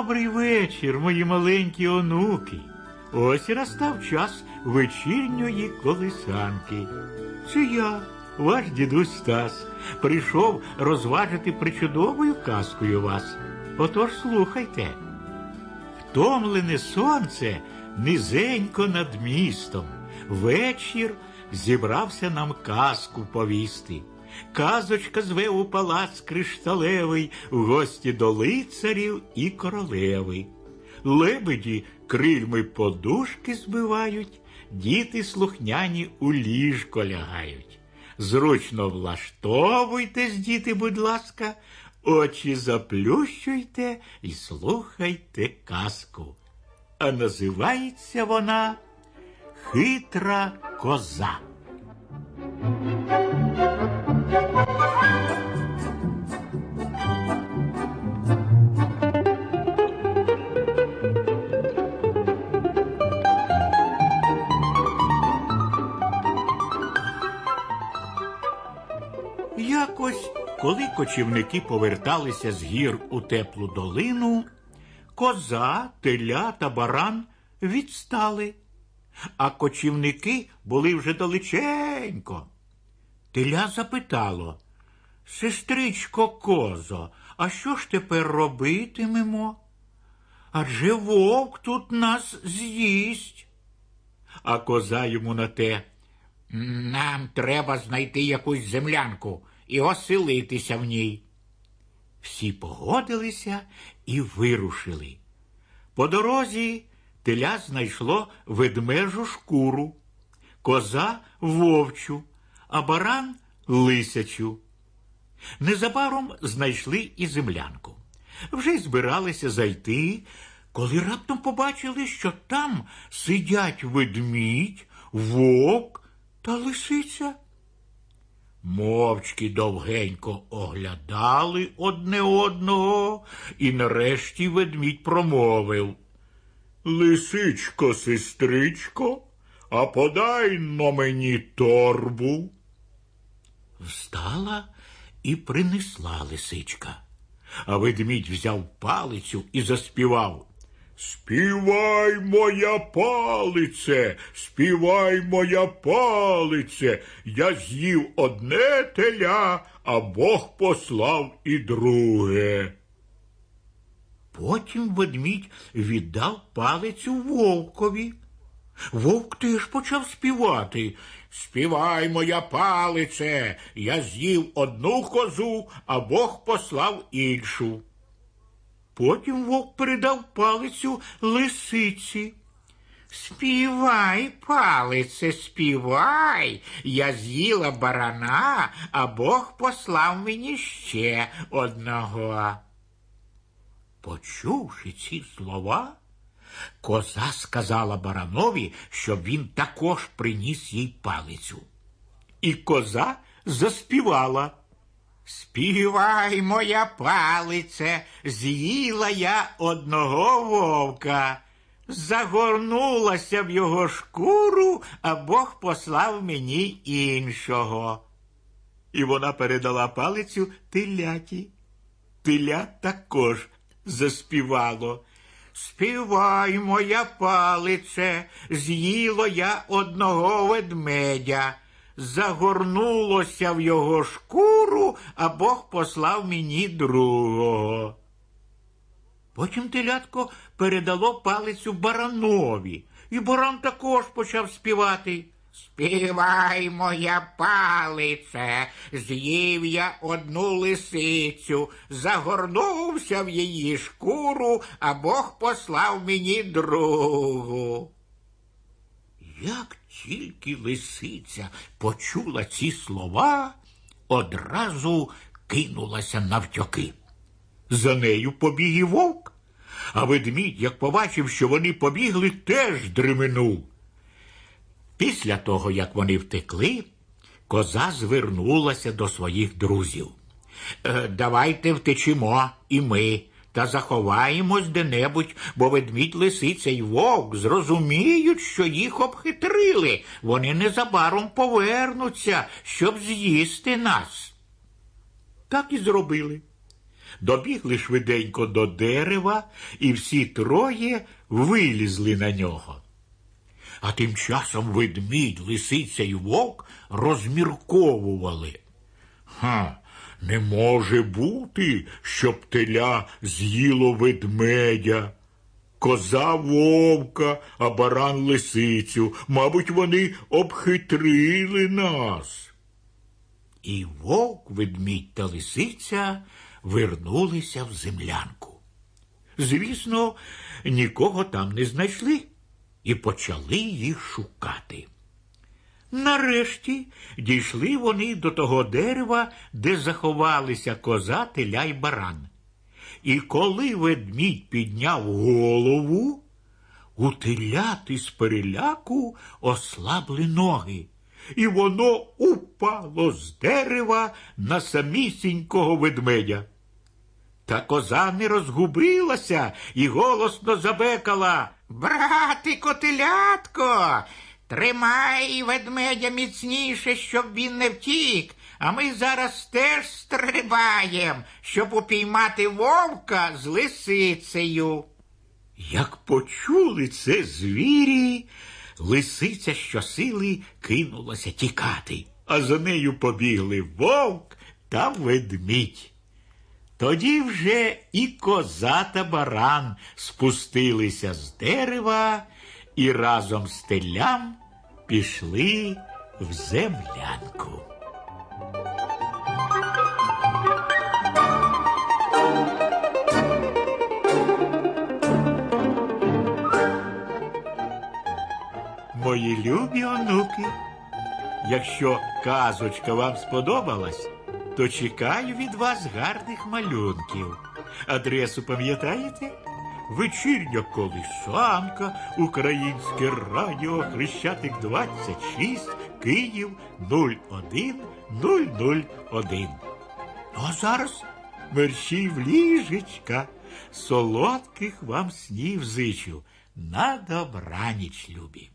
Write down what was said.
Добрий вечір, мої маленькі онуки. Ось і настав час вечірньої колисанки. Це я, ваш дідусь Стас, прийшов розважити причудовою казкою вас. Отож слухайте. Втомлене сонце низенько над містом. Вечір зібрався нам казку повісти. Казочка зве у палац кришталевий в гості до лицарів і королеви. Лебеді крильми подушки збивають, діти слухняні у ліжко лягають. Зручно влаштовуйтесь, діти, будь ласка, очі заплющуйте і слухайте казку. А називається вона Хитра коза. Коли кочівники поверталися з гір у теплу долину, коза, теля та баран відстали, а кочівники були вже далеченько. Теля запитало Сестричко козо, а що ж тепер робитимемо? Адже вовк тут нас з'їсть. А коза йому на те. Нам треба знайти якусь землянку і оселитися в ній. Всі погодилися і вирушили. По дорозі теля знайшло ведмежу шкуру, коза вовчу, а баран лисячу. Незабаром знайшли і землянку. Вже й збиралися зайти, коли раптом побачили, що там сидять ведмідь, вовк та лисиця. Мовчки довгенько оглядали одне одного, і нарешті ведмідь промовив. Лисичко, сестричко, а подай но мені торбу. Встала і принесла лисичка. А ведмідь взяв палицю і заспівав. Співай, моя палице, співай, моя палице, я з'їв одне теля, а Бог послав і друге. Потім ведмідь віддав палицю вовкові. Вовк теж почав співати. Співай, моя палице, я з'їв одну козу, а Бог послав іншу. Потім вовк передав палицю лисиці. Співай, палице, співай. Я з'їла барана, а Бог послав мені ще одного. Почувши ці слова, коза сказала баранові, щоб він також приніс їй палицю. І коза заспівала. Співай, моя палице, з'їла я одного вовка, загорнулася в його шкуру, а Бог послав мені іншого. І вона передала палицю теляті. Теля також заспівало. Співай, моя палице, з'їло я одного ведмедя, загорнулося в його шкуру, а Бог послав мені другого. Потім телятко передало палицю баранові, і баран також почав співати. Співай, моя палице, з'їв я одну лисицю, загорнувся в її шкуру, а Бог послав мені другу. Як тільки лисиця почула ці слова, одразу кинулася навтьоки. За нею побіг і вовк, а ведмідь, як побачив, що вони побігли, теж дременув. Після того, як вони втекли, коза звернулася до своїх друзів. «Е, давайте втечемо і ми та заховаємось де-небудь, бо ведмідь, лисиця й вовк зрозуміють, що їх обхитрили. Вони незабаром повернуться, щоб з'їсти нас. Так і зробили. Добігли швиденько до дерева, і всі троє вилізли на нього. А тим часом ведмідь, лисиця й вовк розмірковували. Ха, не може бути, щоб теля з'їло ведмедя. Коза вовка, а баран лисицю. Мабуть, вони обхитрили нас. І вовк, ведмідь та лисиця вернулися в землянку. Звісно, нікого там не знайшли і почали їх шукати. Нарешті дійшли вони до того дерева, де заховалися коза, теля й баран. І коли ведмідь підняв голову, у теляти з переляку ослабли ноги, і воно упало з дерева на самісінького ведмедя. Та коза не розгубилася і голосно забекала. Брати котелятко, тримай ведмедя міцніше, щоб він не втік, а ми зараз теж стрибаєм, щоб упіймати вовка з лисицею. Як почули це звірі, лисиця щосили кинулася тікати, а за нею побігли вовк та ведмідь. Тоді вже і коза та баран спустилися з дерева і разом з телям пішли в землянку. Мої любі онуки, якщо казочка вам сподобалась, то чекаю від вас гарних малюнків. Адресу пам'ятаєте? Вечірня колисанка, Українське радіо, Хрещатик 26, Київ 01001. Ну а зараз мерщій в ліжечка. Солодких вам снів зичу. На добраніч, любі.